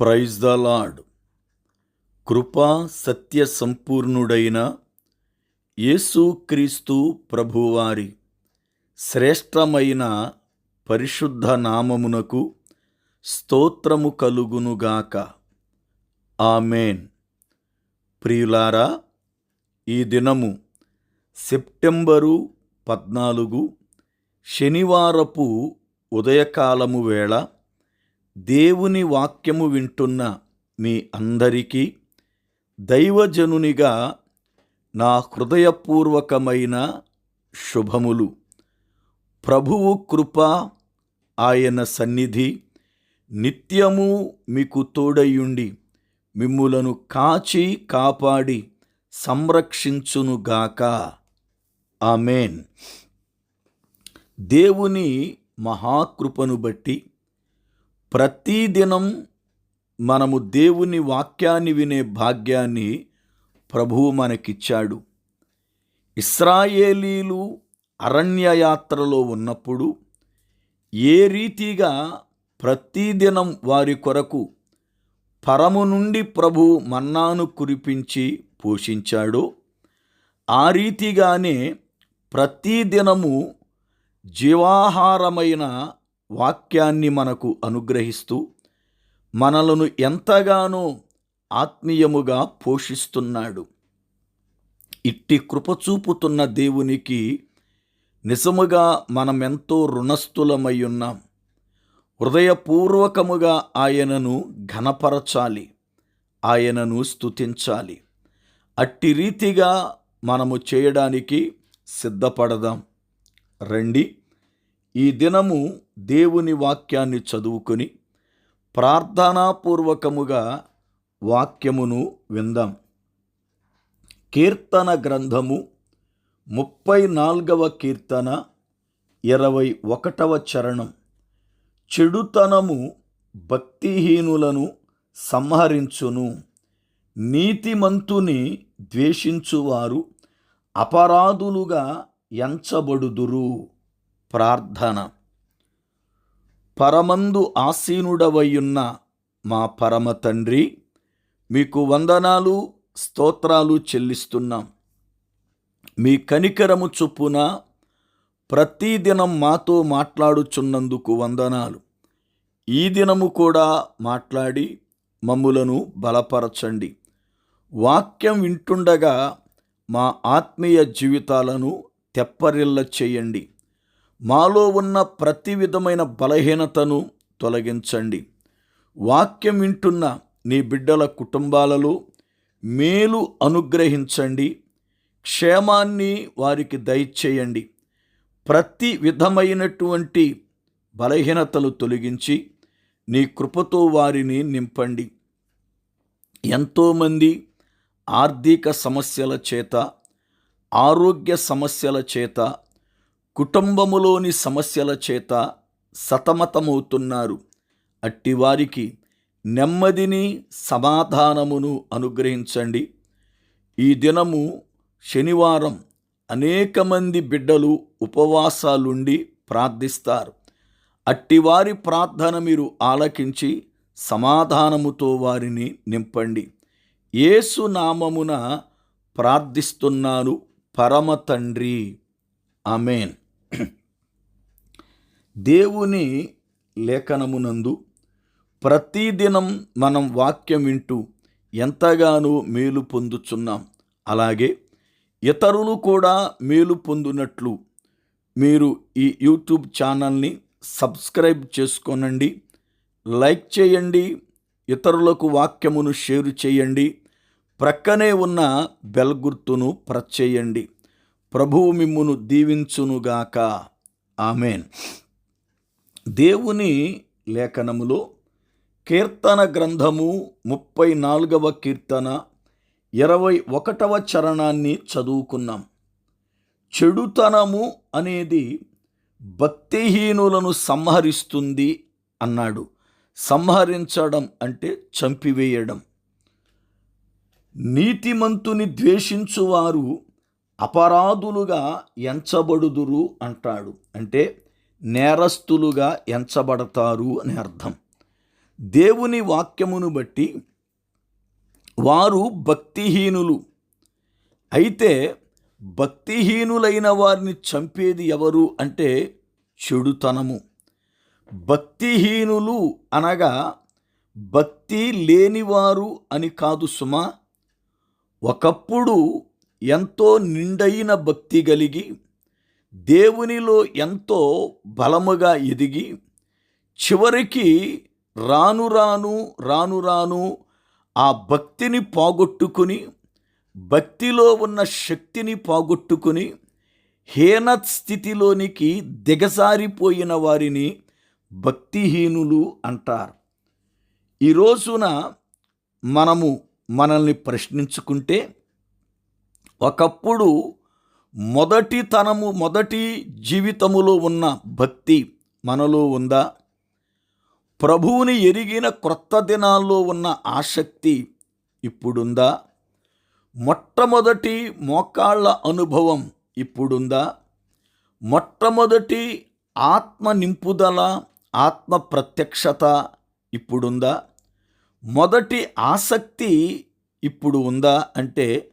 Praise the lord కృపా సత్య సంపూర్ణుడైన యేసుక్రీస్తు ప్రభువారి శ్రేష్టమైన పరిశుద్ధ నామమునకు స్తోత్రము కలుగునుగాక ఆమెన్. ప్రియులారా ఈ దినము సెప్టెంబరు పద్నాలుగు శనివారపు ఉదయకాలము వేళ దేవుని వాక్యము వింటున్న మీ అందరికీ దైవజనునిగా నా హృదయపూర్వకమైన శుభములు. ప్రభువు కృప ఆయన సన్నిధి నిత్యము మీకు తోడయ్యుండి మిమ్ములను కాచి కాపాడి సంరక్షించునుగాక ఆమెన్. దేవుని మహాకృపను బట్టి ప్రతిదినం మనము దేవుని వాక్యాన్ని వినే భాగ్యాన్ని ప్రభువు మనకిచ్చాడు. ఇస్రాయేలీలు అరణ్యయాత్రలో ఉన్నప్పుడు ఏ రీతిగా ప్రతిదినం వారి కొరకు పరము నుండి ప్రభు మన్నాను కురిపించి పోషించాడో ఆ రీతిగానే ప్రతిదినము జీవాహారమైన వాక్యాన్ని మనకు అనుగ్రహిస్తూ మనలను ఎంతగానో ఆత్మీయముగా పోషిస్తున్నాడు. ఇట్టి కృపచూపుతున్న దేవునికి నిజముగా మనమెంతో రుణస్థులమై ఉన్నాం. హృదయపూర్వకముగా ఆయనను ఘనపరచాలి. ఆయనను స్తుతించాలి. అట్టి రీతిగా మనము చేయడానికి సిద్ధపడదాం. రండి. ఈ దినము దేవుని వాక్యాన్ని చదువుకొని ప్రార్థనాపూర్వకముగా వాక్యమును విందాం. కీర్తన గ్రంథము ముప్పై నాలుగవ కీర్తన ఇరవై ఒకటవ చరణం. చెడుతనము భక్తిహీనులను సంహరించును. నీతిమంతుని ద్వేషించువారు అపరాధులుగా ఎంచబడుదురు. ప్రార్థన. పరమందు ఆసీనుడవయ్యున్న మా పరమ తండ్రి మీకు వందనాలు స్తోత్రాలు చెల్లిస్తున్నాం. మీ కనికరము చొప్పున ప్రతిదినం మాతో మాట్లాడుచున్నందుకు వందనాలు. ఈ దినము కూడా మాట్లాడి మమ్ములను బలపరచండి. వాక్యం వింటుండగా మా ఆత్మీయ జీవితాలను తెప్పరిల్ల చేయండి. మాలో ఉన్న ప్రతి విధమైన బలహీనతను తొలగించండి. వాక్యం వింటున్న నీ బిడ్డల కుటుంబాలలో మేలు అనుగ్రహించండి. క్షేమాన్ని వారికి దయచేయండి. ప్రతి విధమైనటువంటి బలహీనతలు తొలగించి నీ కృపతో వారిని నింపండి. ఎంతోమంది ఆర్థిక సమస్యల చేత ఆరోగ్య సమస్యల చేత కుటుంబములోని సమస్యల చేత సతమతమవుతున్నారు. అట్టివారికి నెమ్మదిని సమాధానమును అనుగ్రహించండి. ఈ దినము శనివారం అనేక మంది బిడ్డలు ఉపవాసాలుండి ప్రార్థిస్తారు. అట్టివారి ప్రార్థన మీరు ఆలకించి సమాధానముతో వారిని నింపండి. యేసు నామమున ప్రార్థిస్తున్నాను. పరమ తండ్రి. ఆమెన్. దేవుని లేఖనమునందు ప్రతిదినం మనం వాక్యం వింటూ ఎంతగానో మేలు పొందుచున్నాం. అలాగే ఇతరులు కూడా మేలు పొందినట్లు మీరు ఈ యూట్యూబ్ ఛానల్ని సబ్స్క్రైబ్ చేసుకోనండి. లైక్ చేయండి. ఇతరులకు వాక్యమును షేర్ చేయండి. ప్రక్కనే ఉన్న బెల్ గుర్తును ప్రచేయండి చేయండి. ప్రభువు మిమ్మును దీవించునుగాక. ఆమెన్. దేవుని లేఖనములో కీర్తన గ్రంథము ముప్పై నాలుగవ కీర్తన ఇరవై ఒకటవ చరణాన్ని చదువుకున్నాం. చెడుతనము అనేది భక్తిహీనులను సంహరిస్తుంది అన్నాడు. సంహరించడం అంటే చంపివేయడం. నీతిమంతుని ద్వేషించువారు అపరాధులుగా ఎంచబడుదురు అంటాడు. అంటే నేరస్తులుగా ఎంచబడతారు అని అర్థం. దేవుని వాక్యమును బట్టి వారు భక్తిహీనులు. అయితే భక్తిహీనులైన వారిని చంపేది ఎవరు అంటే చెడుతనము. భక్తిహీనులు అనగా భక్తి లేనివారు అని కాదు సుమా. ఒకప్పుడు ఎంతో నిండైన భక్తి కలిగి దేవునిలో ఎంతో బలముగా ఎదిగి చివరికి రాను రాను రాను రాను ఆ భక్తిని పోగొట్టుకుని భక్తిలో ఉన్న శక్తిని పోగొట్టుకుని హీన స్థితిలోనికి దిగజారిపోయిన వారిని భక్తిహీనులు అంటారు. ఈ రోజున మనము మనల్ని ప్రశ్నించుకుంటే ఒకప్పుడు మొదటి తనము మొదటి జీవితములో ఉన్న భక్తి మనలో ఉందా? ప్రభువుని ఎరిగిన క్రొత్త దినాల్లో ఉన్న ఆసక్తి ఇప్పుడుందా? మొట్టమొదటి మోకాళ్ళ అనుభవం ఇప్పుడుందా? మొట్టమొదటి ఆత్మ నింపుదల ఆత్మ ప్రత్యక్షత ఇప్పుడుందా? మొదటి ఆసక్తి ఇప్పుడు ఉందా? అంటే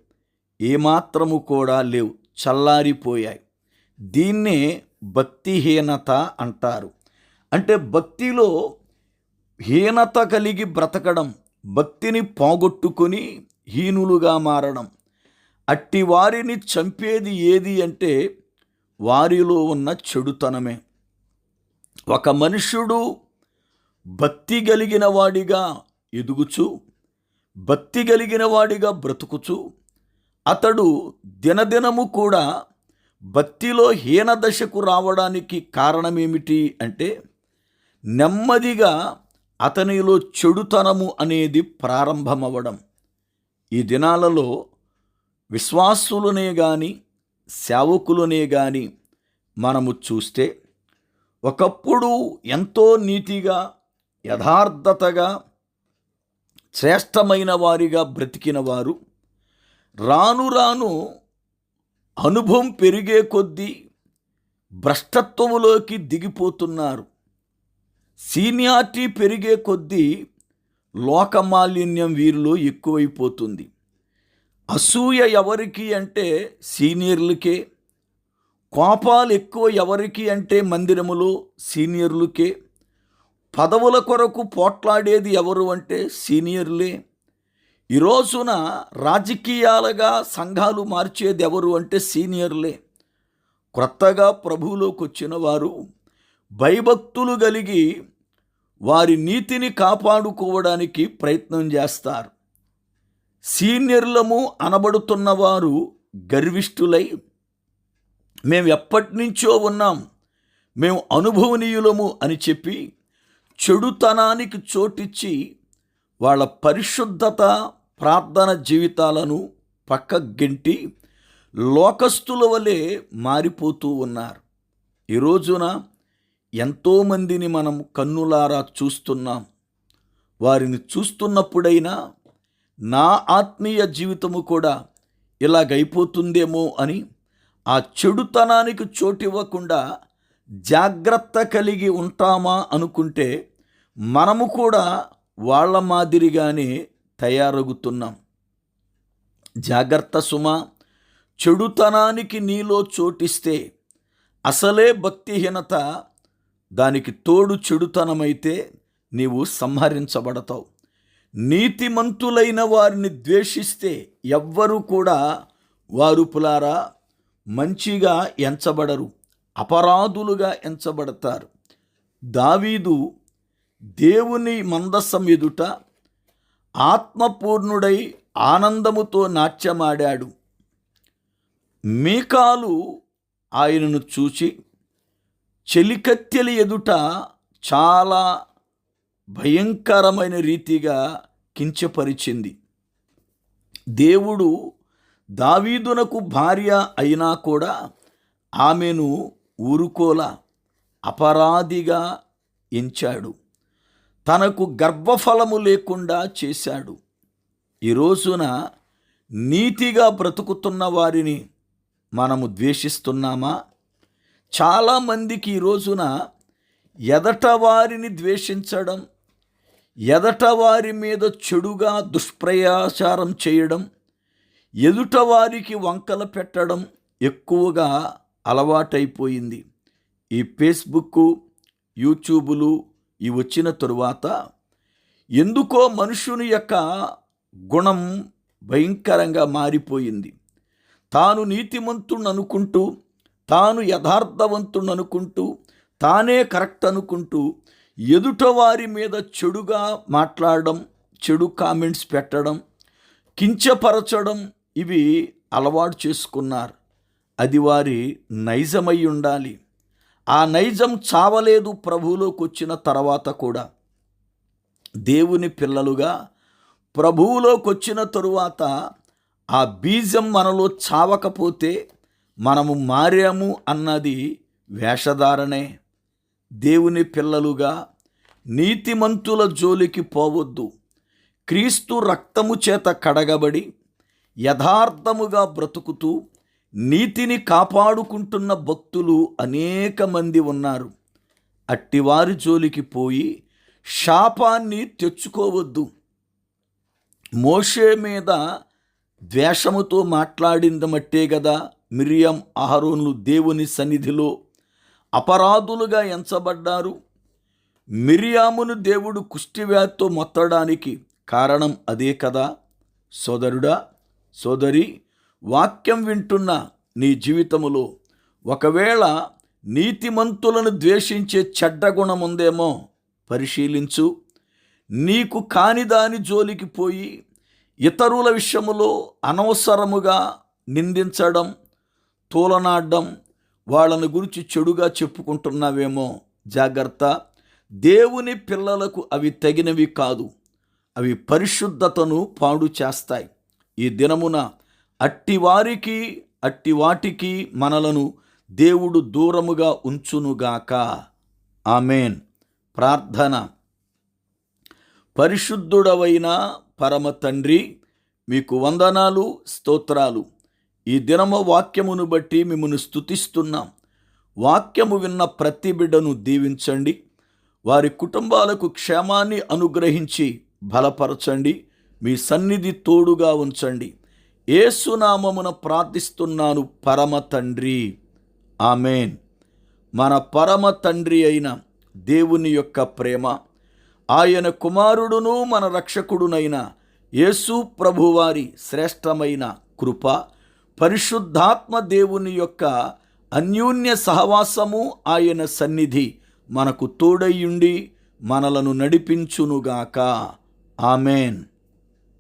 ఏమాత్రము కూడా లేవు. చల్లారిపోయాయి. దీన్నే భక్తిహీనత అంటారు. అంటే భక్తిలో హీనత కలిగి బ్రతకడం భక్తిని పోగొట్టుకొని హీనులుగా మారడం. అట్టి వారిని చంపేది ఏది అంటే వారిలో ఉన్న చెడుతనమే. ఒక మనుష్యుడు భక్తి కలిగిన వాడిగా ఎదుగుచు భక్తి కలిగిన వాడిగా బ్రతుకుచు అతడు దినదినము కూడా భక్తిలో హీనదశకు రావడానికి కారణమేమిటి అంటే నెమ్మదిగా అతనిలో చెడుతనము అనేది ప్రారంభమవడం. ఈ దినాలలో విశ్వాసులనే గాని సేవకులనే గాని మనము చూస్తే ఒకప్పుడు ఎంతో నీతిగా యథార్థతగా శ్రేష్టమైన వారిగా బ్రతికిన వారు రాను రాను అనుభవం పెరిగే కొద్దీ భ్రష్టత్వములోకి దిగిపోతున్నారు. సీనియారిటీ పెరిగే కొద్దీ లోకమాలిన్యం వీరిలో ఎక్కువైపోతుంది. అసూయ ఎవరికి అంటే సీనియర్లకే కోపాలు ఎక్కువ ఎవరికి అంటే మందిరములో సీనియర్లకే పదవుల కొరకు పోట్లాడేది ఎవరు అంటే సీనియర్లే. ఈ రోజున రాజకీయాలుగా సంఘాలు మార్చేది ఎవరు అంటే సీనియర్లే. క్రొత్తగా ప్రభువులోకి వచ్చిన వారు భయభక్తులు కలిగి వారి నీతిని కాపాడుకోవడానికి ప్రయత్నం చేస్తారు. సీనియర్లము అనబడుతున్నవారు గర్విష్ఠులై మేము ఎప్పటి నుంచో ఉన్నాం. మేము అనుభవనీయులము అని చెప్పి చెడుతనానికి చోటిచ్చి వాళ్ళ పరిశుద్ధత ప్రార్థన జీవితాలను పక్క గెంటి లోకస్తుల వలె మారిపోతూ ఉన్నారు. ఈ రోజున ఎంతోమందిని మనం కన్నులారా చూస్తున్నాం. వారిని చూస్తున్నప్పుడైనా నా ఆత్మీయ జీవితము కూడా ఇలాగైపోతుందేమో అని ఆ చెడుతనానికి చోటివ్వకుండా జాగ్రత్త కలిగి ఉంటామా అనుకుంటే మనము కూడా వాళ్ళ మాదిరిగానే తయారగుతున్నాం. జాగ్రత్త సుమ చెడుతనానికి నీలో చోటిస్తే అసలే భక్తిహీనత దానికి తోడు చెడుతనమైతే నీవు సంహరించబడతావు. నీతిమంతులైన వారిని ద్వేషిస్తే ఎవ్వరూ కూడా వారు పులారా మంచిగా ఎంచబడరు అపరాధులుగా ఎంచబడతారు. దావీదు దేవుని మందస్సం ఎదుట ఆత్మపూర్ణుడై ఆనందముతో నాట్యమాడాడు. మీకాలు ఆయనను చూచి చెలికత్తెల ఎదుట చాలా భయంకరమైన రీతిగా కించపరిచింది. దేవుడు దావీదునకు భార్య అయినా కూడా ఆమెను ఊరుకోల అపరాధిగా ఎంచాడు. తనకు గర్భఫలము లేకుండా చేశాడు. ఈ రోజున నీతిగా బ్రతుకుతున్న వారిని మనము ద్వేషిస్తున్నామా? చాలామందికి ఈ రోజున ఎదట వారిని ద్వేషించడం ఎదట వారి మీద చెడుగా దుష్ప్రయాచారం చేయడం ఎదుట వారికి వంకలు పెట్టడం ఎక్కువగా అలవాటైపోయింది. ఈ ఫేస్బుక్ యూట్యూబులు ఈ వచ్చిన తరువాత ఎందుకో మనుషుని యొక్క గుణం భయంకరంగా మారిపోయింది. తాను నీతిమంతుణ్ణి అనుకుంటూ తాను యథార్థవంతుణ్ణి అనుకుంటూ తానే కరెక్ట్ అనుకుంటూ ఎదుట వారి మీద చెడుగా మాట్లాడడం చెడు కామెంట్స్ పెట్టడం కించపరచడం ఇవి అలవాటు చేసుకున్నారు. అది వారి నైజమై ఉండాలి. ఆ నైజం చావలేదు ప్రభువులోకి వచ్చిన తర్వాత కూడా. దేవుని పిల్లలుగా ప్రభువులోకి వచ్చిన తరువాత ఆ బీజం మనలో చావకపోతే మనము మారాము అన్నది వేషధారణే. దేవుని పిల్లలుగా నీతిమంతుల జోలికి పోవద్దు. క్రీస్తు రక్తము చేత కడగబడి యథార్థముగా బ్రతుకుతూ నీతిని కాపాడుకుంటున్న భక్తులు అనేక మంది ఉన్నారు. అట్టివారి జోలికి పోయి శాపాన్ని తెచ్చుకోవద్దు. మోషే మీద ద్వేషముతో మాట్లాడిందమట్టే కదా మిరియం అహరోన్లు దేవుని సన్నిధిలో అపరాధులుగా ఎంచబడ్డారు. మిరియామును దేవుడు కుష్టివ్యాధితో మొత్తడానికి కారణం అదే కదా. సోదరుడా సోదరి వాక్యం వింటున్న నీ జీవితములో ఒకవేళ నీతిమంతులను ద్వేషించే చెడ్డ గుణముందేమో పరిశీలించు. నీకు కాని దాని జోలికి పోయి ఇతరుల విషయములో అనవసరముగా నిందించడం తూలనాడడం వాళ్ళని గురించి చెడుగా చెప్పుకుంటున్నావేమో జాగ్రత్త. దేవుని పిల్లలకు అవి తగినవి కాదు అవి పరిశుద్ధతను పాడు చేస్తాయి. ఈ దినమున అట్టి వారికి అట్టి వాటికి మనలను దేవుడు దూరముగా ఉంచునుగాక. ఆమెన్. ప్రార్థన. పరిశుద్ధుడవైన పరమ తండ్రి మీకు వందనాలు స్తోత్రాలు. ఈ దినము వాక్యమును బట్టి మిమ్మను స్తుతిస్తున్నాం. వాక్యము విన్న ప్రతి బిడ్డను దీవించండి. వారి కుటుంబాలకు క్షేమాన్ని అనుగ్రహించి బలపరచండి. మీ సన్నిధి తోడుగా ఉంచండి. ఏసునామమున ప్రార్థిస్తున్నాను పరమ తండ్రి. ఆమెన్. మన పరమ తండ్రి అయిన దేవుని యొక్క ప్రేమ ఆయన కుమారుడును మన రక్షకుడునైన యేసు ప్రభువారి శ్రేష్టమైన కృప పరిశుద్ధాత్మ దేవుని యొక్క అన్యోన్య సహవాసము ఆయన సన్నిధి మనకు తోడయ్యుండి మనలను నడిపించునుగాక. ఆమెన్.